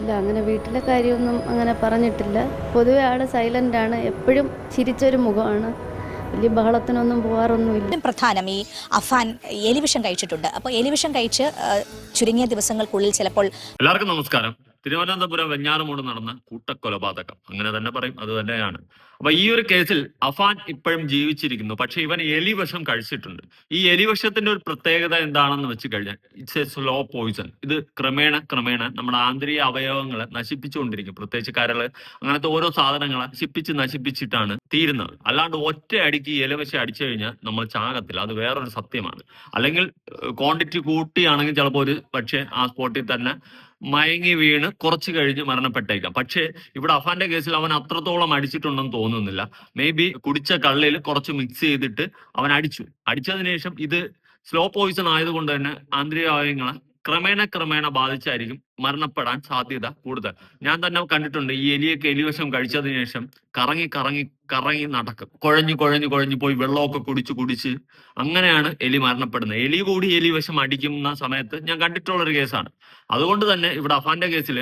ഇല്ല അങ്ങനെ വീട്ടിലെ കാര്യമൊന്നും അങ്ങനെ പറഞ്ഞിട്ടില്ല. പൊതുവെ ആൾ സൈലന്റ് ആണ്. എപ്പോഴും ചിരിച്ചൊരു മുഖമാണ്. വലിയ ബഹളത്തിനൊന്നും പോകാറൊന്നുമില്ല പ്രധാനം ഈ അഫാൻ എലിവിഷം കഴിച്ചിട്ടുണ്ട്. അപ്പോൾ എലിവിഷം കഴിച്ച് ചുരുങ്ങിയ ദിവസങ്ങൾക്കുള്ളിൽ ചിലപ്പോൾ എല്ലാവർക്കും നമസ്കാരം. തിരുവനന്തപുരം വെഞ്ഞാറമൂട് നടന്ന കൂട്ടക്കൊലപാതകം. അങ്ങനെ തന്നെ പറയും. അത് തന്നെയാണ്. അപ്പൊ ഈ ഒരു കേസിൽ അഫാൻ ഇപ്പോഴും ജീവിച്ചിരിക്കുന്നു. പക്ഷെ ഇവൻ എലിവശം കഴിച്ചിട്ടുണ്ട്. ഈ എലിവശത്തിന്റെ ഒരു പ്രത്യേകത എന്താണെന്ന് വെച്ച് കഴിഞ്ഞാൽ ഇറ്റ്സ് എ സ്ലോ പോയിസൺ ഇത് ക്രമേണ ക്രമേണ നമ്മുടെ ആന്തരിക അവയവങ്ങളെ നശിപ്പിച്ചുകൊണ്ടിരിക്കും. പ്രത്യേകിച്ച് കരൾ അങ്ങനത്തെ ഓരോ സാധനങ്ങളെ നശിപ്പിച്ച് നശിപ്പിച്ചിട്ടാണ് തീരുന്നത്. അല്ലാണ്ട് ഒറ്റ അടിക്ക് എലിവശം അടിച്ചു കഴിഞ്ഞാൽ നമ്മൾ ചാകത്തില്ല. അത് വേറൊരു സത്യമാണ്. അല്ലെങ്കിൽ ക്വാണ്ടിറ്റി കൂട്ടിയാണെങ്കിൽ ചിലപ്പോൾ ഒരു പക്ഷേ ആ സ്പോട്ടിൽ തന്നെ മയങ്ങി വീണ് കുറച്ച് കഴിഞ്ഞ് മരണപ്പെട്ടേക്കാം. പക്ഷേ ഇവിടെ അഫാന്റെ കേസിൽ അവൻ അത്രത്തോളം അടിച്ചിട്ടുണ്ടെന്ന് തോന്നുന്നില്ല. മേ ബി കുടിച്ച കള്ളിൽ കുറച്ച് മിക്സ് ചെയ്തിട്ട് അവൻ അടിച്ചു. അടിച്ചതിന് ശേഷം ഇത് സ്ലോ പോയിസൺ ആയതുകൊണ്ട് തന്നെ ആന്തരിക അവയവങ്ങളെ ക്രമേണ ക്രമേണ ബാധിച്ചായിരിക്കും മരണപ്പെടാൻ സാധ്യത കൂടുതൽ. ഞാൻ തന്നെ കണ്ടിട്ടുണ്ട് ഈ എലിയൊക്കെ എലിവശം കഴിച്ചതിന് ശേഷം കറങ്ങി കറങ്ങി കറങ്ങി നടക്കും. കുഴഞ്ഞു കുഴഞ്ഞു കുഴഞ്ഞു പോയി വെള്ളമൊക്കെ കുടിച്ച് കുടിച്ച് അങ്ങനെയാണ് എലി മരണപ്പെടുന്നത്. എലി കൂടി എലിവശം അടിക്കുന്ന സമയത്ത് ഞാൻ കണ്ടിട്ടുള്ള ഒരു കേസാണ്. അതുകൊണ്ട് തന്നെ ഇവിടെ അഫാന്റെ കേസിൽ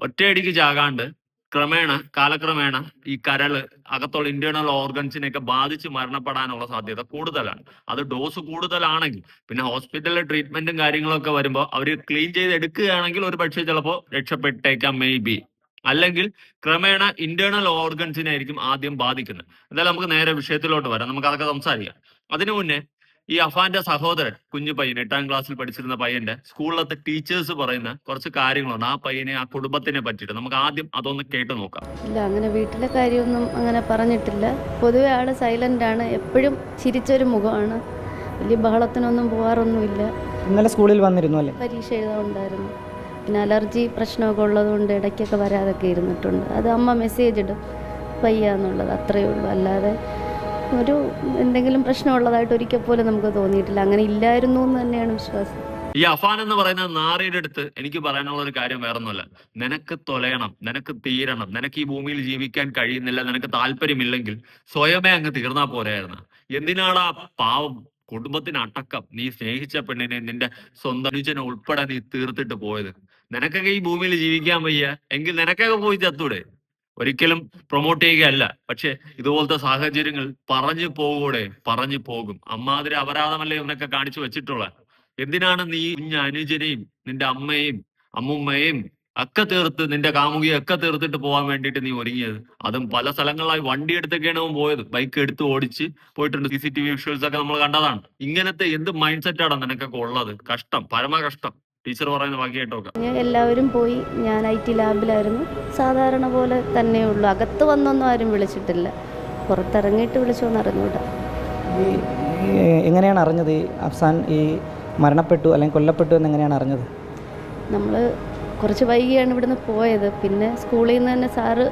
ഒറ്റയടിക്ക് ചാകാണ്ട് ക്രമേണ കാലക്രമേണ ഈ കരൾ അകത്തുള്ള ഇന്റേണൽ ഓർഗൻസിനെയൊക്കെ ബാധിച്ച് മരണപ്പെടാനുള്ള സാധ്യത കൂടുതലാണ്. അത് ഡോസ് കൂടുതലാണെങ്കിൽ പിന്നെ ഹോസ്പിറ്റലിലെ ട്രീറ്റ്മെന്റും കാര്യങ്ങളൊക്കെ വരുമ്പോൾ അവർ ക്ലീൻ ചെയ്ത് എടുക്കുകയാണെങ്കിൽ ഒരു പക്ഷേ ചിലപ്പോൾ രക്ഷപ്പെട്ടേക്കാം മേ ബി അല്ലെങ്കിൽ ക്രമേണ ഇന്റേണൽ ഓർഗൻസിനെ ആയിരിക്കും ആദ്യം ബാധിക്കുന്നത്. എന്തായാലും നമുക്ക് നേരെ വിഷയത്തിലോട്ട് വരാം. നമുക്ക് അതൊക്കെ സംസാരിക്കാം. അതിനു മുന്നേ ഈ അഫാന്റെ സഹോദരൻ കുഞ്ഞു പയ്യൻ എട്ടാം ക്ലാസ്സിൽ പഠിച്ചിരുന്ന പയ്യന്റെ സ്കൂളിലത്തെ ടീച്ചേഴ്സ് പറയുന്ന കുറച്ച് കാര്യങ്ങളുണ്ട് ആ പയ്യനെ ആ കുടുംബത്തിനെ പറ്റിയിട്ട്. നമുക്ക് ആദ്യം അതൊന്ന് കേട്ടു നോക്കാം. ഇല്ല അങ്ങനെ വീട്ടിലെ കാര്യമൊന്നും അങ്ങനെ പറഞ്ഞിട്ടില്ല. പൊതുവെ ആൾ സൈലന്റ് ആണ്. എപ്പോഴും ചിരിച്ചൊരു മുഖമാണ്. വലിയ ബഹളത്തിനൊന്നും പോവാറൊന്നുമില്ല. ഇന്നലെ സ്കൂളിൽ വന്നിരുന്നു അല്ലേ? പരീക്ഷ എഴുതാറുണ്ടായിരുന്നു. പിന്നെ അലർജി പ്രശ്നമൊക്കെ ഉള്ളതുകൊണ്ട് ഇടയ്ക്കൊക്കെ വരാതൊക്കെ ഇരുന്നിട്ടുണ്ട്. അത് അമ്മ മെസ്സേജ് ഇടും. പയ്യ എന്നുള്ളത് അത്രയേ ഉള്ളൂ. അല്ലാതെ ഒരു എന്തെങ്കിലും പ്രശ്നമുള്ളതായിട്ട് ഒരിക്കൽ പോലും നമുക്ക് തോന്നിയിട്ടില്ല. അങ്ങനെ ഇല്ലായിരുന്നു എന്ന് തന്നെയാണ് വിശ്വാസം. ഈ അഫാൻ എന്ന് പറയുന്ന നാറിയുടെ അടുത്ത് എനിക്ക് പറയാനുള്ള ഒരു കാര്യം വേറൊന്നുമല്ല. നിനക്ക് തൊലയണം നിനക്ക് തീരണം നിനക്ക് ഈ ഭൂമിയിൽ ജീവിക്കാൻ കഴിയുന്നില്ല നിനക്ക് താല്പര്യമില്ലെങ്കിൽ സ്വയമേ അങ്ങ് തീർന്നാ പോരായിരുന്നു. എന്തിനാടാ പാവം കുടുംബത്തിന് അടക്കം നീ സ്നേഹിച്ച പെണ്ണിനെ നിന്റെ സ്വന്തം അനുജനെ ഉൾപ്പെടെ നീ തീർത്തിട്ട് പോയത്? നിനക്കൊക്കെ ഈ ഭൂമിയിൽ ജീവിക്കാൻ വയ്യ. എങ്കിൽ നിനക്കൊക്കെ പോയി ചത്തൂടെ? ഒരിക്കലും പ്രൊമോട്ട് ചെയ്യുകയല്ല. പക്ഷെ ഇതുപോലത്തെ സാഹചര്യങ്ങൾ പറഞ്ഞു പോകൂടെ പറഞ്ഞു പോകും. അമ്മാതിരി അപരാധമല്ലേ എന്നൊക്കെ കാണിച്ചു വെച്ചിട്ടുള്ള എന്തിനാണ് നീ കുഞ്ഞ അനുജനെയും നിന്റെ അമ്മയും അമ്മുമ്മയും ഒക്കെ തീർത്ത് നിന്റെ കാമുകിയെ ഒക്കെ തീർത്തിട്ട് പോകാൻ വേണ്ടിയിട്ട് നീ ഒരുങ്ങിയത്? അതും പല സ്ഥലങ്ങളിലായി വണ്ടി എടുത്തൊക്കെയാണ് പോയത്. ബൈക്ക് എടുത്ത് ഓടിച്ച് പോയിട്ടുണ്ട്. C C T V visuals ഒക്കെ നമ്മൾ കണ്ടതാണ്. ഇങ്ങനത്തെ എന്ത് മൈൻഡ് സെറ്റാണ് നിനക്കൊക്കെ ഉള്ളത്? കഷ്ടം പരമ കഷ്ടം ടീച്ചർ പറയുന്ന ബാക്കി ഞാൻ എല്ലാവരും പോയി ഞാൻ ഐ ടി ലാബിലായിരുന്നു സാധാരണ പോലെ തന്നെ ഉള്ളു. അകത്ത് വന്നൊന്നും ആരും വിളിച്ചിട്ടില്ല. പുറത്തിറങ്ങിയിട്ട് വിളിച്ചോന്ന് അറിഞ്ഞൂടാ. എങ്ങനെയാണ് അറിഞ്ഞത്? ഈ അഫ്സാൻ ഈ മരണപ്പെട്ടു അല്ലെങ്കിൽ കൊല്ലപ്പെട്ടു എന്ന് എങ്ങനെയാണ് അറിഞ്ഞത്? നമ്മൾ കുറച്ച് വൈകിയാണ് ഇവിടുന്ന് പോയത്. പിന്നെ സ്കൂളിൽ നിന്ന് തന്നെ സാറ്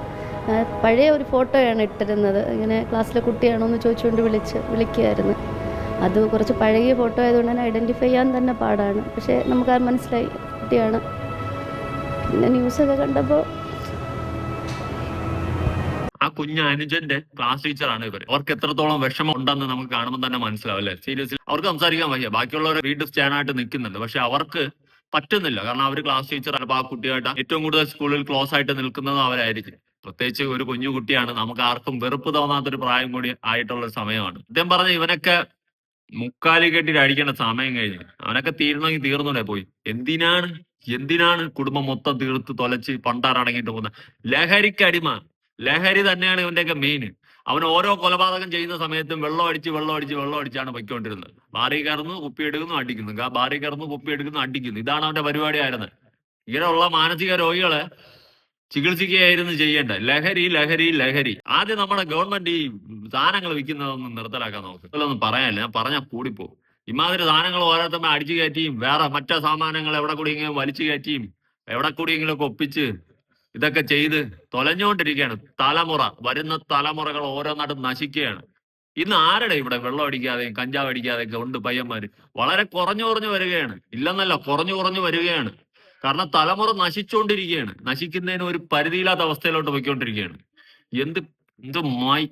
പഴയ ഒരു ഫോട്ടോയാണ് ഇട്ടിരുന്നത്. ഇങ്ങനെ ക്ലാസ്സിലെ കുട്ടിയാണോ എന്ന് ചോദിച്ചുകൊണ്ട് വിളിച്ച് വിളിക്കുമായിരുന്നു അത് കുറച്ച് പഴകിയ ഫോട്ടോ ആയതുകൊണ്ട് തന്നെ ഐഡന്റിഫൈ ചെയ്യാൻ തന്നെ പാടാണ്. പക്ഷേ നമുക്ക് അത് മനസ്സിലായി. കുട്ടിയാണ്. പിന്നെ ന്യൂസൊക്കെ കണ്ടപ്പോൾ ആ കുഞ്ഞ് അനുജന്റെ ക്ലാസ് ടീച്ചറാണ് ഇവർ അവർക്ക് എത്രത്തോളം വിഷമം ഉണ്ടെന്ന് നമുക്ക് കാണുമ്പോൾ തന്നെ മനസ്സിലാവും അല്ലെ? സീരിയസ്ലി അവർക്ക് സംസാരിക്കാൻ വയ്യ. ബാക്കിയുള്ളവർ വീണ്ടും സ്റ്റാൻഡായിട്ട് നിൽക്കുന്നുണ്ട്. പക്ഷെ അവർക്ക് പറ്റുന്നില്ല. കാരണം അവർ ക്ലാസ് ടീച്ചർ ആ കുട്ടിയായിട്ട് ഏറ്റവും കൂടുതൽ സ്കൂളിൽ ക്ലോസ് ആയിട്ട് നിൽക്കുന്നത് അവരായിരിക്കും. പ്രത്യേകിച്ച് ഒരു കുഞ്ഞു കുട്ടിയാണ്. നമുക്ക് ആർക്കും വെറുപ്പ് തോന്നാത്തൊരു പ്രായം കൂടി ആയിട്ടുള്ള സമയമാണ്. അദ്ദേഹം പറഞ്ഞ ഇവനൊക്കെ മുക്കാലി കെട്ടിട്ട് അടിക്കേണ്ട സമയം കഴിഞ്ഞു. അവനൊക്കെ തീരണമെങ്കിൽ തീർന്നൂടെ പോയി. എന്തിനാണ്? എന്തിനാണ് കുടുംബം മൊത്തം തീർത്ത് തൊലച്ച് പണ്ടാറടങ്ങിയിട്ട് പോകുന്നത് ലഹരിക്ക് അടിമ. ലഹരി തന്നെയാണ് ഇവന്റെയൊക്കെ മെയിൻ അവൻ ഓരോ കൊലപാതകം ചെയ്യുന്ന സമയത്തും വെള്ളം അടിച്ച് വെള്ളം അടിച്ച് വെള്ളം അടിച്ചാണ് പൊയ്ക്കൊണ്ടിരുന്നത്. ബാറി കുപ്പി എടുക്കുന്നു അടിക്കുന്നു. ബാറി കയറുന്നു കുപ്പി എടുക്കുന്നു അടിക്കുന്നു. ഇതാണ് അവന്റെ പരിപാടി ആയിരുന്നത് ഇങ്ങനെയുള്ള മാനസിക രോഗികളെ ചികിത്സിക്കുകയായിരുന്നു ചെയ്യേണ്ട. ലഹരി ലഹരി ലഹരി. ആദ്യം നമ്മുടെ ഗവൺമെന്റ് ഈ സാധനങ്ങൾ വിൽക്കുന്നതൊന്നും നിർത്തലാക്കാൻ നോക്കും. ഇതിലൊന്നും പറയാനില്ല. ഞാൻ പറഞ്ഞാൽ കൂടിപ്പോകും ഇമാതിരി സാധനങ്ങൾ ഓരോരുത്തമ്മ അടിച്ചു കയറ്റിയും വേറെ മറ്റു സാമാനങ്ങൾ എവിടെ കൂടിയെങ്കിലും വലിച്ചു കയറ്റിയും എവിടെ കൂടിയെങ്കിലും ഒക്കെ ഒപ്പിച്ച് ഇതൊക്കെ ചെയ്ത് തൊലഞ്ഞുകൊണ്ടിരിക്കുകയാണ്. തലമുറ വരുന്ന തലമുറകൾ ഓരോന്നായിട്ടും നശിക്കുകയാണ്. ഇന്ന് ആരുടെ ഇവിടെ വെള്ളം അടിക്കാതെയും കഞ്ചാവ് അടിക്കാതെയൊക്കെ ഉണ്ട് പയ്യന്മാര്? വളരെ കുറഞ്ഞു കുറഞ്ഞു വരികയാണ്. ഇല്ലെന്നല്ല കുറഞ്ഞു കുറഞ്ഞു വരികയാണ്. കാരണം തലമുറ നശിച്ചുകൊണ്ടിരിക്കുകയാണ് നശിക്കുന്നതിന് ഒരു പരിധിയില്ലാത്ത അവസ്ഥയിലോട്ട് പോയിക്കൊണ്ടിരിക്കുകയാണ്. എന്ത് എന്ത് മായി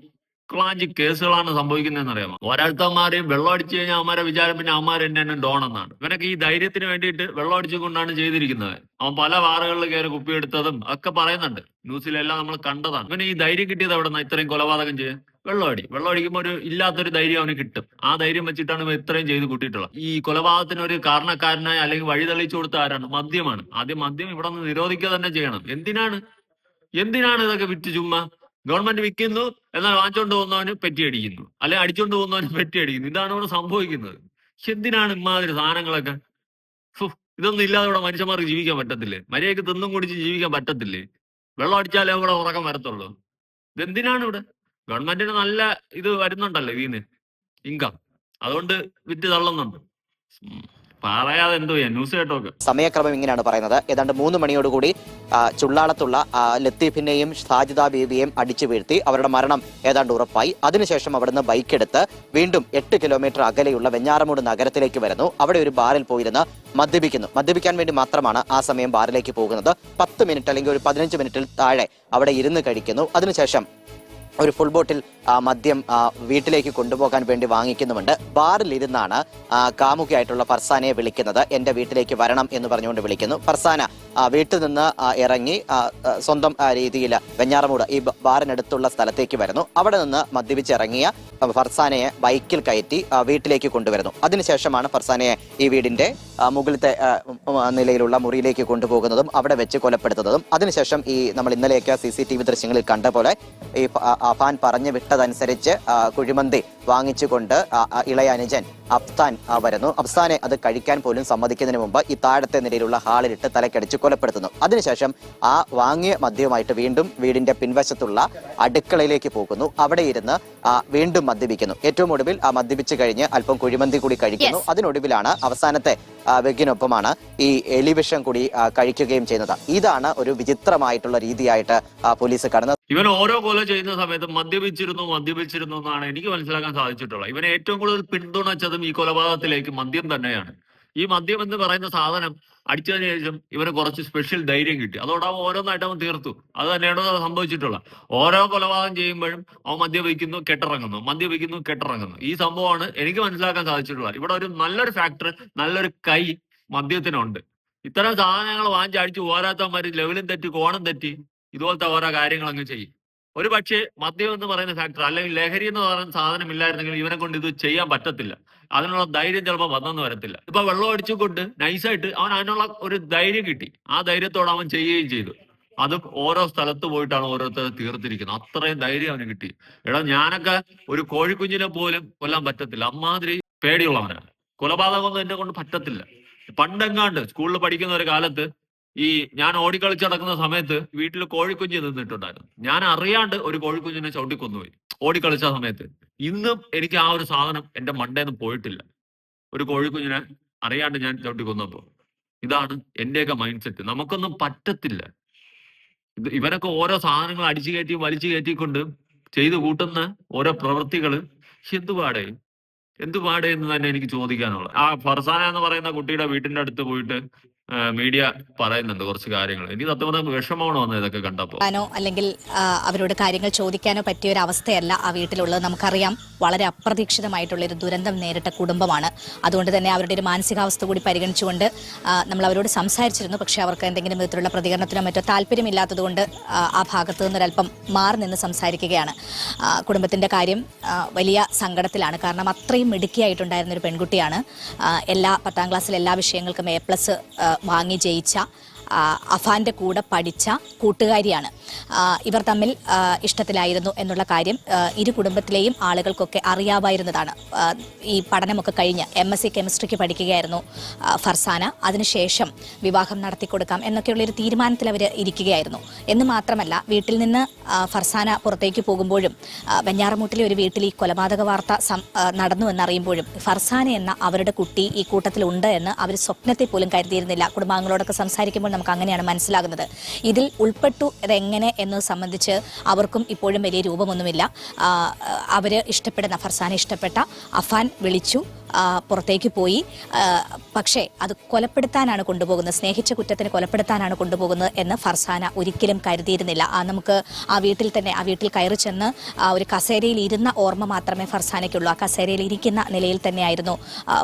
ക്ലാഞ്ചി കേസുകളാണ് സംഭവിക്കുന്നതെന്ന് അറിയാമോ ഓരോരുത്തന്മാര് വെള്ളം അടിച്ചു കഴിഞ്ഞാൽ അവന്മാരെ വിചാരം പിന്നെ അവന്മാർ എന്നെ ഡോൺ എന്നാണ് ഇവനൊക്കെ ഈ ധൈര്യത്തിന് വേണ്ടിയിട്ട് വെള്ളം അടിച്ചുകൊണ്ടാണ് ചെയ്തിരിക്കുന്നത്. അവൻ പല വാറുകളിൽ കയറി കുപ്പിയെടുത്തതും ഒക്കെ പറയുന്നുണ്ട്. ന്യൂസിലെല്ലാം നമ്മൾ കണ്ടതാണ്. ഇവന് ഈ ധൈര്യം കിട്ടിയത് അവിടെ നിന്ന് ഇത്രയും കൊലപാതകം ചെയ്യാൻ? വെള്ളമടി വെള്ളം അടിക്കുമ്പോൾ ഒരു ഇല്ലാത്തൊരു ധൈര്യം അവന് കിട്ടും. ആ ധൈര്യം വെച്ചിട്ടാണ് ഇത്രയും ചെയ്ത് കൂട്ടിയിട്ടുള്ളത്. ഈ കൊലപാതകത്തിന് ഒരു കാരണക്കാരനായ അല്ലെങ്കിൽ വഴി തെളിയിച്ചു കൊടുത്ത ആരാണ്? മദ്യമാണ്. ആദ്യം മദ്യം ഇവിടെ നിന്ന് നിരോധിക്കുക തന്നെ ചെയ്യണം. എന്തിനാണ്? എന്തിനാണ് ഇതൊക്കെ വിറ്റ് ചുമ്മാ? ഗവൺമെന്റ് വിൽക്കുന്നു എന്നാൽ വാങ്ങിച്ചോണ്ട് പോകുന്നവന് പെറ്റിയടിക്കുന്നു അല്ലെ അടിച്ചോണ്ട് പോകുന്നവന് പെറ്റിയടിക്കുന്നു ഇതാണ് ഇവിടെ സംഭവിക്കുന്നത്. എന്തിനാണ് ഇമാതിരി സാധനങ്ങളൊക്കെ? ഇതൊന്നും ഇല്ലാതെ ഇവിടെ മനുഷ്യന്മാർക്ക് ജീവിക്കാൻ പറ്റത്തില്ലേ? മര്യാദയ്ക്ക് തിന്നും കുടിച്ച് ജീവിക്കാൻ പറ്റത്തില്ലേ? വെള്ളം അടിച്ചാലേ ഇവിടെ ഉറക്കം വരത്തുള്ളൂ. ഇതെന്തിനാണ് ഇവിടെ? ഗവൺമെന്റിന് നല്ല ഇത് വരുന്നുണ്ടല്ലോ ഇതിന് ഇൻകം അതുകൊണ്ട് വിറ്റ് തള്ളുന്നുണ്ട്. പറയാതെ എന്തോ ന്യൂസ് കേട്ടോക്ക്. സമയക്രമം ഇങ്ങനെയാണ് പറയുന്നത്. ഏതാണ്ട് മൂന്ന് മണിയോടുകൂടി ചുള്ളാളത്തുള്ള ലത്തീഫിനെയും സാജിദ ബീവിയെയും അടിച്ചു വീഴ്ത്തി അവരുടെ മരണം ഏതാണ്ട് ഉറപ്പായി. അതിനുശേഷം അവിടുന്ന് ബൈക്കെടുത്ത് വീണ്ടും എട്ട് കിലോമീറ്റർ അകലെയുള്ള വെഞ്ഞാറമൂട് നഗരത്തിലേക്ക് വരുന്നു. അവിടെ ഒരു ബാറിൽ പോയിരുന്ന് മദ്യപിക്കുന്നു. മദ്യപിക്കാൻ വേണ്ടി മാത്രമാണ് ആ സമയം ബാറിലേക്ക് പോകുന്നത്. പത്ത് മിനിറ്റ് അല്ലെങ്കിൽ ഒരു പതിനഞ്ച് മിനിറ്റിൽ താഴെ അവിടെ ഇരുന്ന് കഴിക്കുന്നു. അതിനുശേഷം ഒരു ഫുൾ ബോട്ടിൽ മദ്യം വീട്ടിലേക്ക് കൊണ്ടുപോകാൻ വേണ്ടി വാങ്ങിക്കുന്നുമുണ്ട്. ആ, കാമുകിയായിട്ടുള്ള ഫർസാനയെ വിളിക്കുന്നത്. എന്റെ വീട്ടിലേക്ക് വരണം എന്ന് പറഞ്ഞുകൊണ്ട് വിളിക്കുന്നു. ഫർസാന വീട്ടിൽ നിന്ന് ഇറങ്ങി സ്വന്തം രീതിയിൽ വെഞ്ഞാറമൂട് ഈ ബാറിനടുത്തുള്ള സ്ഥലത്തേക്ക് വരുന്നു. അവിടെ നിന്ന് മദ്യപിച്ചിറങ്ങിയ ഫർസാനയെ ബൈക്കിൽ കയറ്റി വീട്ടിലേക്ക് കൊണ്ടുവരുന്നു. അതിനുശേഷമാണ് ഫർസാനയെ ഈ വീടിന്റെ ആ, മുകളിലത്തെ നിലയിലുള്ള മുറിയിലേക്ക് കൊണ്ടുപോകുന്നതും അവിടെ വെച്ച് കൊലപ്പെടുത്തുന്നതും. അതിനുശേഷം ഈ നമ്മൾ ഇന്നലെയൊക്കെ സി സി ടി വി ദൃശ്യങ്ങളിൽ കണ്ട പോലെ ഈ ഫാൻ അഫാൻ പറഞ്ഞു വിട്ടതനുസരിച്ച് കുഴിമന്തി വാങ്ങിച്ചുകൊണ്ട് ഇളയ അനുജൻ അഫ്താൻ വരുന്നു. അഫ്താനെ അത് കഴിക്കാൻ പോലും സമ്മതിക്കുന്നതിന് മുമ്പ് ഈ താഴത്തെ നിലയിലുള്ള ഹാളിലിട്ട് തലക്കടിച്ച് കൊലപ്പെടുത്തുന്നു. അതിനുശേഷം ആ വാങ്ങിയ മദ്യവുമായിട്ട് വീണ്ടും വീടിന്റെ പിൻവശത്തുള്ള അടുക്കളയിലേക്ക് പോകുന്നു. അവിടെ ഇരുന്ന് വീണ്ടും മദ്യപിക്കുന്നു. ഏറ്റവും ഒടുവിൽ ആ മദ്യപിച്ച് കഴിഞ്ഞ് അല്പം കുഴിമന്തി കൂടി കഴിക്കുന്നു. അതിനൊടുവിലാണ് അവസാനത്തെ വെഗിനൊപ്പമാണ് ഈ എലിവിഷം കൂടി കഴിക്കുകയും ചെയ്യുന്നത്. ഇതാണ് ഒരു വിചിത്രമായിട്ടുള്ള രീതിയായിട്ട് പോലീസ് കാണുന്നത് ഇവൻ ഓരോ കൊല ചെയ്യുന്ന സമയത്ത് മദ്യപിച്ചിരുന്നു മദ്യപിച്ചിരുന്നു എന്നാണ് എനിക്ക് മനസ്സിലാക്കാൻ സാധിച്ചിട്ടുള്ളത്. ഇവനെ ഏറ്റവും കൂടുതൽ പിന്തുണച്ചതും ഈ കൊലപാതകത്തിലേക്ക് മദ്യം തന്നെയാണ്. ഈ മദ്യം എന്ന് പറയുന്ന സാധനം അടിച്ചതിന് ശേഷം ഇവന് കുറച്ച് സ്പെഷ്യൽ ധൈര്യം കിട്ടി. അതോടെ അവൻ ഓരോന്നായിട്ട് അവൻ തീർത്തു. അത് തന്നെയാണ് സംഭവിച്ചിട്ടുള്ളത്. ഓരോ കൊലപാതകം ചെയ്യുമ്പോഴും അവൻ മദ്യപിക്കുന്നു കെട്ടിറങ്ങുന്നു മദ്യപിക്കുന്നു കെട്ടിറങ്ങുന്നു. ഈ സംഭവമാണ് എനിക്ക് മനസ്സിലാക്കാൻ സാധിച്ചിട്ടുള്ളത്. ഇവിടെ ഒരു നല്ലൊരു ഫാക്ടർ നല്ലൊരു കൈ മദ്യത്തിനുണ്ട്. ഇത്തരം സാധനങ്ങൾ വാങ്ങിച്ച് അടിച്ച് ഓരോരുത്തന്മാര് ലെവലും തെറ്റി കോണം തെറ്റി ഇതുപോലത്തെ ഓരോ കാര്യങ്ങൾ അങ്ങ് ചെയ്യും. ഒരു പക്ഷേ മദ്യം എന്ന് പറയുന്ന ഫാക്ടർ അല്ലെങ്കിൽ ലഹരി എന്ന് പറയുന്ന സാധനം ഇല്ലായിരുന്നെങ്കിൽ ഇവനെ കൊണ്ട് ഇത് ചെയ്യാൻ പറ്റത്തില്ല. അതിനുള്ള ധൈര്യം ചിലപ്പോൾ വന്നെന്ന് വരത്തില്ല. ഇപ്പൊ വെള്ളം അടിച്ചുകൊണ്ട് നൈസായിട്ട് അവൻ അതിനുള്ള ഒരു ധൈര്യം കിട്ടി. ആ ധൈര്യത്തോടെ അവൻ ചെയ്യുകയും ചെയ്തു. അത് ഓരോ സ്ഥലത്ത് പോയിട്ടാണ് ഓരോരുത്തർ തീർത്തിരിക്കുന്നത്. അത്രയും ധൈര്യം അവന് കിട്ടി. എടാ ഞാനൊക്കെ ഒരു കോഴിക്കുഞ്ഞിനെ പോലും കൊല്ലാൻ പറ്റത്തില്ല. അമ്മാതിരി പേടിയുള്ളവനാണ് കൊലപാതകമൊന്നും എന്നെ കൊണ്ട് പറ്റത്തില്ല. പണ്ടെങ്ങാണ്ട് സ്കൂളിൽ പഠിക്കുന്ന ഒരു കാലത്ത് ഈ ഞാൻ ഓടിക്കളിച്ച് നടക്കുന്ന സമയത്ത് വീട്ടിൽ കോഴിക്കുഞ്ഞ് നിന്നിട്ടുണ്ടായിരുന്നു. ഞാൻ അറിയാണ്ട് ഒരു കോഴിക്കുഞ്ഞിനെ ചവിട്ടിക്കൊന്നുപോയി. ഓടിക്കളിച്ച സമയത്ത്. ഇന്നും എനിക്ക് ആ ഒരു സാധനം എന്റെ മണ്ടേന്ന് പോയിട്ടില്ല. ഒരു കോഴിക്കുഞ്ഞിനെ അറിയാണ്ട് ഞാൻ ചവിട്ടി കൊന്നപ്പോ ഇതാണ് എന്റെയൊക്കെ മൈൻഡ് സെറ്റ് നമുക്കൊന്നും പറ്റത്തില്ല. ഇവരൊക്കെ ഓരോ സാധനങ്ങൾ അടിച്ചു കയറ്റി വലിച്ചു കയറ്റിക്കൊണ്ട് ചെയ്തു കൂട്ടുന്ന ഓരോ പ്രവൃത്തികൾ എന്തുപാടേ എന്തുപാടേ എന്ന് തന്നെ എനിക്ക് ചോദിക്കാനുള്ളത്. ആ ഫർസാന എന്ന് പറയുന്ന കുട്ടിയുടെ വീട്ടിന്റെ അടുത്ത് പോയിട്ട് മീഡിയ പറയുന്നുണ്ട് കുറച്ച് കാര്യങ്ങൾ. എനിക്ക് സത്യം വിഷമമാണ് വന്നത് ഇതൊക്കെ കണ്ടപ്പോ? അല്ലെങ്കിൽ അവരോട് കാര്യങ്ങൾ ചോദിക്കാനോ പറ്റിയ ഒരു അവസ്ഥയല്ല ആ വീട്ടിലുള്ളത്. നമുക്കറിയാം വളരെ അപ്രതീക്ഷിതമായിട്ടുള്ള ഒരു ദുരന്തം നേരിട്ട കുടുംബമാണ്. അതുകൊണ്ട് തന്നെ അവരുടെ ഒരു മാനസികാവസ്ഥ കൂടി പരിഗണിച്ചുകൊണ്ട് നമ്മൾ അവരോട് സംസാരിച്ചിരുന്നു. പക്ഷേ അവർക്ക് എന്തെങ്കിലും വിധത്തിലുള്ള പ്രതികരണത്തിനോ മറ്റോ താല്പര്യമില്ലാത്തതുകൊണ്ട് ആ, ഭാഗത്ത് നിന്നൊരല്പം മാറി നിന്ന് സംസാരിക്കുകയാണ്. കുടുംബത്തിന്റെ കാര്യം വലിയ സങ്കടത്തിലാണ്. കാരണം അത്രയും മിടുക്കിയായിട്ടുണ്ടായിരുന്ന ഒരു പെൺകുട്ടിയാണ് എല്ലാ പത്താം ക്ലാസ്സിലെ എല്ലാ വിഷയങ്ങൾക്കും എ പ്ലസ് വാങ്ങി ജയിച്ച അഫാന്റെ കൂടെ പഠിച്ച കൂട്ടുകാരിയാണ്. ഇവർ തമ്മിൽ ഇഷ്ടത്തിലായിരുന്നു എന്നുള്ള കാര്യം ഇരു കുടുംബത്തിലെയും ആളുകൾക്കൊക്കെ അറിയാമായിരുന്നതാണ്. ഈ പഠനമൊക്കെ കഴിഞ്ഞ് എം എസ് സി കെമിസ്ട്രിക്ക് പഠിക്കുകയായിരുന്നു ഫർസാന. അതിനുശേഷം വിവാഹം നടത്തി കൊടുക്കാം എന്നൊക്കെയുള്ളൊരു തീരുമാനത്തിൽ അവർ ഇരിക്കുകയായിരുന്നു. എന്ന് മാത്രമല്ല വീട്ടിൽ നിന്ന് ഫർസാന പുറത്തേക്ക് പോകുമ്പോഴും വെഞ്ഞാറമൂട്ടിലെ ഒരു വീട്ടിൽ ഈ കൊലപാതക വാർത്ത നടന്നു എന്നറിയുമ്പോഴും ഫർസാന എന്ന അവരുടെ കുട്ടി ഈ കൂട്ടത്തിലുണ്ട് എന്ന് അവർ സ്വപ്നത്തെ പോലും കരുതിയിരുന്നില്ല. കുടുംബാംഗങ്ങളോടൊക്കെ സംസാരിക്കുമ്പോൾ നമുക്ക് നമുക്ക് അങ്ങനെയാണ് മനസ്സിലാകുന്നത്. ഇതിൽ ഉൾപ്പെട്ടു അതെങ്ങനെ എന്നത് സംബന്ധിച്ച് അവർക്കും ഇപ്പോഴും വലിയ രൂപമൊന്നുമില്ല. അവർ ഇഷ്ടപ്പെടുന്ന ഫർസാനെ ഇഷ്ടപ്പെട്ട അഫാൻ വിളിച്ചു പുറത്തേക്ക് പോയി. പക്ഷേ അത് കൊലപ്പെടുത്താനാണ് കൊണ്ടുപോകുന്നത്. സ്നേഹിച്ച കുറ്റത്തിന് കൊലപ്പെടുത്താനാണ് കൊണ്ടുപോകുന്നത് എന്ന് ഫർസാന ഒരിക്കലും കരുതിയിരുന്നില്ല. ആ നമുക്ക് ആ വീട്ടിൽ തന്നെ ആ വീട്ടിൽ കയറി ചെന്ന് ഒരു കസേരയിൽ ഇരുന്ന ഓർമ്മ മാത്രമേ ഫർസാനയ്ക്കുള്ളൂ. ആ കസേരയിൽ ഇരിക്കുന്ന നിലയിൽ തന്നെയായിരുന്നു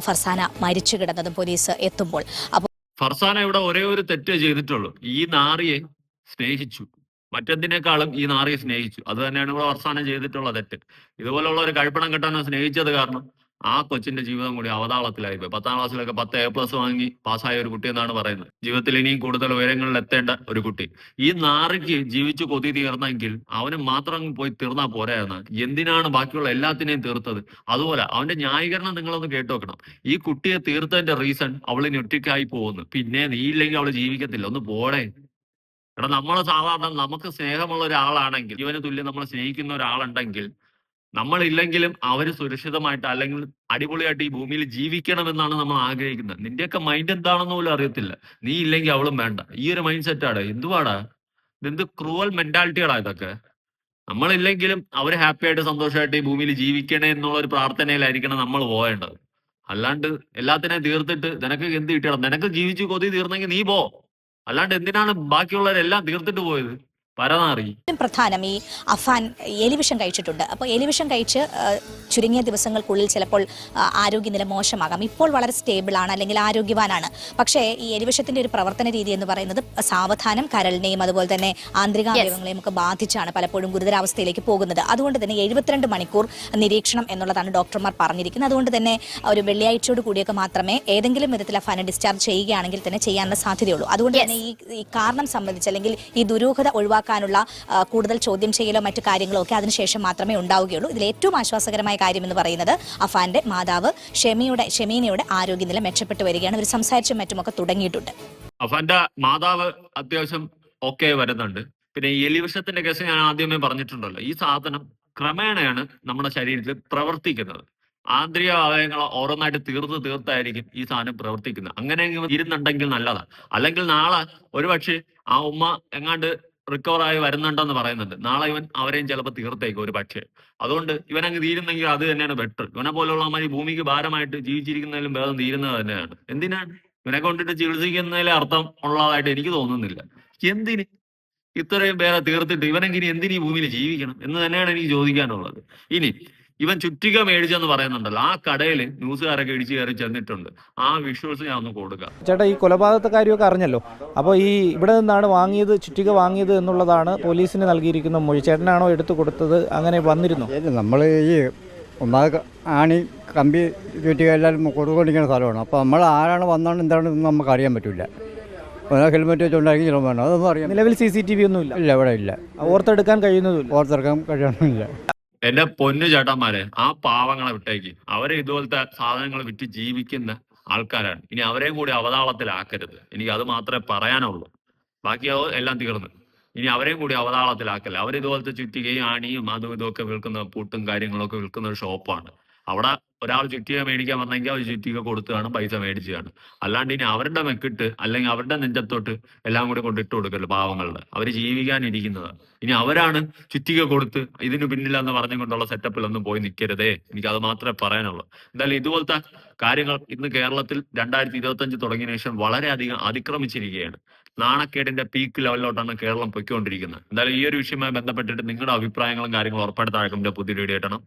ഫർസാന മരിച്ചു കിടന്നതും പോലീസ് എത്തുമ്പോൾ. അപ്പോൾ ഫർസാന ഇവിടെ ഒരേ ഒരു തെറ്റേ ചെയ്തിട്ടുള്ളൂ. ഈ നാറിയെ സ്നേഹിച്ചു. മറ്റെന്തിനേക്കാളും ഈ നാറിയെ സ്നേഹിച്ചു. അത് തന്നെയാണ് ഇവിടെ ഫർസാന ചെയ്തിട്ടുള്ള തെറ്റ്. ഇതുപോലുള്ള ഒരു കഴിപ്പണം കിട്ടാനോ സ്നേഹിച്ചത് കാരണം ആ കൊച്ചിന്റെ ജീവിതം കൂടി അവതാളത്തിലായി പോയി പത്താം ക്ലാസ്സിലൊക്കെ പത്ത് എ പ്ലസ് വാങ്ങി പാസ്സായ ഒരു കുട്ടി എന്നാണ് പറയുന്നത്. ജീവിതത്തിൽ ഇനിയും കൂടുതൽ ഉയരങ്ങളിൽ എത്തേണ്ട ഒരു കുട്ടി. ഈ നാറിക്ക് ജീവിച്ചു കൊതി തീർന്നെങ്കിൽ അവന് മാത്രം പോയി തീർന്നാ പോരായെന്ന് എന്തിനാണ് ബാക്കിയുള്ള എല്ലാത്തിനെയും തീർത്തത്? അതുപോലെ അവന്റെ ന്യായീകരണം നിങ്ങളൊന്ന് കേട്ടു വെക്കണം ഈ കുട്ടിയെ തീർത്തതിന്റെ റീസൺ അവളിന് ഒറ്റയ്ക്കായി പോകുന്നു. പിന്നെ നീ ഇല്ലെങ്കിൽ അവൾ ജീവിക്കത്തില്ല. ഒന്ന് പോടെ എടാ നമ്മൾ സാധാരണ നമുക്ക് സ്നേഹമുള്ള ഒരാളാണെങ്കിൽ ഇവന് തുല്യം നമ്മളെ സ്നേഹിക്കുന്ന ഒരാളുണ്ടെങ്കിൽ നമ്മളില്ലെങ്കിലും അവർ സുരക്ഷിതമായിട്ട് അല്ലെങ്കിൽ അടിപൊളിയായിട്ട് ഈ ഭൂമിയിൽ ജീവിക്കണമെന്നാണ് നമ്മൾ ആഗ്രഹിക്കുന്നത്. നിന്റെയൊക്കെ മൈൻഡ് എന്താണെന്ന് പോലും അറിയത്തില്ല. നീ ഇല്ലെങ്കിൽ അവളും വേണ്ട. ഈ ഒരു മൈൻഡ് സെറ്റാണ് എന്തുവാടാ? ഇതെന്ത് ക്രൂവൽ മെന്റാലിറ്റികളാ ഇതൊക്കെ. നമ്മളില്ലെങ്കിലും അവർ ഹാപ്പി ആയിട്ട് സന്തോഷമായിട്ട് ഈ ഭൂമിയിൽ ജീവിക്കണേ എന്നുള്ള ഒരു പ്രാർത്ഥനയിലായിരിക്കണം നമ്മൾ പോകേണ്ടത് അല്ലാണ്ട് എല്ലാത്തിനെയും തീർത്തിട്ട് നിനക്ക് എന്ത് കിട്ടിയണം നിനക്ക് ജീവിച്ചു കൊതി തീർന്നെങ്കിൽ നീ പോ. അല്ലാണ്ട് എന്തിനാണ് ബാക്കിയുള്ളവരെല്ലാം തീർത്തിട്ട് പോയത്? പരനാറി. പ്രധാനം ഈ അഫാൻ എലിവിഷം കഴിച്ചിട്ടുണ്ട്. അപ്പോൾ എലിവിഷം കഴിച്ച് ചുരുങ്ങിയ ദിവസങ്ങൾക്കുള്ളിൽ ചിലപ്പോൾ ആരോഗ്യനില മോശമാകാം. ഇപ്പോൾ വളരെ സ്റ്റേബിൾ ആണ് അല്ലെങ്കിൽ ആരോഗ്യവാനാണ്. പക്ഷേ ഈ എലിവിഷത്തിന്റെ ഒരു പ്രവർത്തന രീതി എന്ന് പറയുന്നത് സാവധാനം കരളിനെയും അതുപോലെ തന്നെ ആന്തരികാവയവങ്ങളെയും ഒക്കെ ബാധിച്ചാണ് പലപ്പോഴും ഗുരുതരാവസ്ഥയിലേക്ക് പോകുന്നത്. അതുകൊണ്ട് തന്നെ എഴുപത്തിരണ്ട് മണിക്കൂർ നിരീക്ഷണം എന്നുള്ളതാണ് ഡോക്ടർമാർ പറഞ്ഞിരിക്കുന്നത്. അതുകൊണ്ട് തന്നെ ഒരു വെള്ളിയാഴ്ചയോട് കൂടിയൊക്കെ മാത്രമേ ഏതെങ്കിലും വിധത്തിൽ അഫാനെ ഡിസ്ചാർജ് ചെയ്യുകയാണെങ്കിൽ തന്നെ ചെയ്യാനുള്ള സാധ്യതയുള്ളൂ. അതുകൊണ്ട് തന്നെ ഈ ഈ കാരണം സംബന്ധിച്ച് അല്ലെങ്കിൽ ഈ ദുരൂഹത ഒഴിവാക്കാനുള്ള കൂടുതൽ ചോദ്യം ചെയ്യലോ മറ്റു കാര്യങ്ങളോ ഒക്കെ അതിനുശേഷം മാത്രമേ ഉണ്ടാവുകയുള്ളൂ. ഇതിൽ ഏറ്റവും ആശ്വാസകരമായ കാര്യം എന്ന് പറയുന്നത് അഫാന്റെ മാതാവ് ഷെമിയുടെ ഷെമീനയുടെ ആരോഗ്യനില മെച്ചപ്പെട്ടു വരികയാണ്. ഒരു സംസാരിച്ചും മറ്റുമൊക്കെ തുടങ്ങിയിട്ടുണ്ട്. അഫാന്റെ മാതാവ് അത്യാവശ്യം ഓക്കെ വരുന്നുണ്ട്. പിന്നെ ഈ എലിവിഷത്തിന്റെ കേസ് ഞാൻ ആദ്യമേ പറഞ്ഞിട്ടുണ്ടല്ലോ. ഈ സാധനം ക്രമേണയാണ് നമ്മുടെ ശരീരത്തിൽ പ്രവർത്തിക്കുന്നത്. ആന്തരിക അവയവങ്ങൾ ഓരോന്നായിട്ട് തീർത്ത് തീർത്തായിരിക്കും ഈ സാധനം പ്രവർത്തിക്കുന്നത്. അങ്ങനെ ഇരുന്നുണ്ടെങ്കിൽ നല്ലതാണ്. അല്ലെങ്കിൽ നാളെ ഒരുപക്ഷെ ആ ഉമ്മ എങ്ങാണ്ട് റിക്കവർ ആയി വരുന്നുണ്ടെന്ന് പറയുന്നുണ്ട്. നാളെ ഇവൻ അവരെയും ചിലപ്പോൾ തീർത്തേക്കും ഒരു പക്ഷേ. അതുകൊണ്ട് ഇവൻ അങ്ങ് തീരുന്നെങ്കിൽ അത് തന്നെയാണ് ബെറ്റർ ഇവനെ പോലുള്ള മാതിരി ഭൂമിക്ക് ഭാരമായിട്ട് ജീവിച്ചിരിക്കുന്നതിലും ഭേദം തീരുന്നത് തന്നെയാണ്. എന്തിനാണ് ഇവനെ കൊണ്ടിട്ട് ചികിത്സിക്കുന്നതിലെ അർത്ഥം ഉള്ളതായിട്ട് എനിക്ക് തോന്നുന്നില്ല. എന്തിന്? ഇത്രയും പേരെ തീർത്തിട്ട് ഇവനെങ്കിലും എന്തിനീ ഭൂമിയിൽ ജീവിക്കണം എന്ന് തന്നെയാണ് എനിക്ക് ചോദിക്കാനുള്ളത്. ഇനി ഇവൻ ചുറ്റിക മേടിച്ചെന്ന് പറയുന്നുണ്ടല്ലോ. ആ കടയിൽ ന്യൂസുകാരൊക്കെ ഇടിച്ചു കയറി ചെന്നിട്ടുണ്ട്. ആ വിഷ്വൽസ് ഞാൻ ഒന്ന് കൊടുക്കാം. ചേട്ടാ ഈ കൊലപാതകത്തെ കാര്യമൊക്കെ അറിഞ്ഞല്ലോ? അപ്പോൾ ഈ ഇവിടെ നിന്നാണ് വാങ്ങിയത് ചുറ്റിക വാങ്ങിയത് എന്നുള്ളതാണ് പോലീസിന് നൽകിയിരിക്കുന്ന മൊഴി. ചേട്ടനാണോ എടുത്തു കൊടുത്തത്? അങ്ങനെ വന്നിരുന്നു? നമ്മൾ ഈ ഒന്നാമത് ആണി കമ്പി ചുറ്റിക എല്ലാവരും കൊടുക്കൊണ്ടിരിക്കുന്ന സ്ഥലമാണ്. അപ്പോൾ നമ്മൾ ആരാണ് വന്നാണ് എന്താണെന്ന് നമുക്ക് അറിയാൻ പറ്റില്ല ഒരാൾ ഹെൽമെറ്റ് വെച്ചുകൊണ്ടായിരിക്കും ചിലപ്പോൾ വേണം അതൊന്നും അറിയാം നിലവിൽ സി സി ടി വി ഒന്നും ഇല്ല ഇല്ല ഇവിടെ ഇല്ല. ഓർത്തെടുക്കാൻ കഴിയുന്നതും ഓർത്തെടുക്കാൻ കഴിയണമില്ല എന്റെ പൊന്നു ചേട്ടന്മാരെ ആ പാവങ്ങളെ വിട്ടേക്ക്. അവരെ ഇതുപോലത്തെ സാധനങ്ങൾ വിറ്റ് ജീവിക്കുന്ന ആൾക്കാരാണ്. ഇനി അവരെയും കൂടി അവതാളത്തിലാക്കരുത്. എനിക്ക് അത് മാത്രമേ പറയാനുള്ളൂ. ബാക്കി എല്ലാം തീർന്നു. ഇനി അവരെയും കൂടി അവതാളത്തിലാക്കല്ല. അവരിതുപോലത്തെ ചുറ്റികയും ആണിയും അതും ഇതും ഒക്കെ വിൽക്കുന്ന പൂട്ടും കാര്യങ്ങളൊക്കെ വിൽക്കുന്ന ഒരു ഷോപ്പാണ്. അവിടെ ഒരാൾ ചുറ്റിക മേടിക്കാൻ വന്നെങ്കിൽ അവർ ചുറ്റിക കാണും പൈസ മേടിച്ചു കാണും. അല്ലാണ്ട് ഇനി അവരുടെ മെക്കിട്ട് അല്ലെങ്കിൽ അവരുടെ നെഞ്ചത്തോട്ട് എല്ലാം കൂടി കൊണ്ടിട്ട് കൊടുക്കല്ലോ പാവങ്ങളുടെ. അവർ ജീവിക്കാനിരിക്കുന്നത് ഇനി അവരാണ് ചുറ്റിക കൊടുത്ത് ഇതിന് പിന്നിലെന്ന് പറഞ്ഞുകൊണ്ടുള്ള സെറ്റപ്പിലൊന്നും പോയി നിൽക്കരുതേ എനിക്ക് അത് മാത്രമേ പറയാനുള്ളൂ. എന്തായാലും ഇതുപോലത്തെ കാര്യങ്ങൾ ഇന്ന് കേരളത്തിൽ രണ്ടായിരത്തി ഇരുപത്തി അഞ്ച് തുടങ്ങിയ ശേഷം വളരെയധികം അതിക്രമിച്ചിരിക്കുകയാണ്. നാണക്കേടിന്റെ പീക്ക് ലെവലിലോട്ടാണ് കേരളം പൊയ്ക്കൊണ്ടിരിക്കുന്നത്. എന്തായാലും ഈ ഒരു വിഷയവുമായി ബന്ധപ്പെട്ടിട്ട് നിങ്ങളുടെ അഭിപ്രായങ്ങളും കാര്യങ്ങളും ഉറപ്പായിട്ട് താഴെ പുതിയ വീഡിയോ ഇടണം.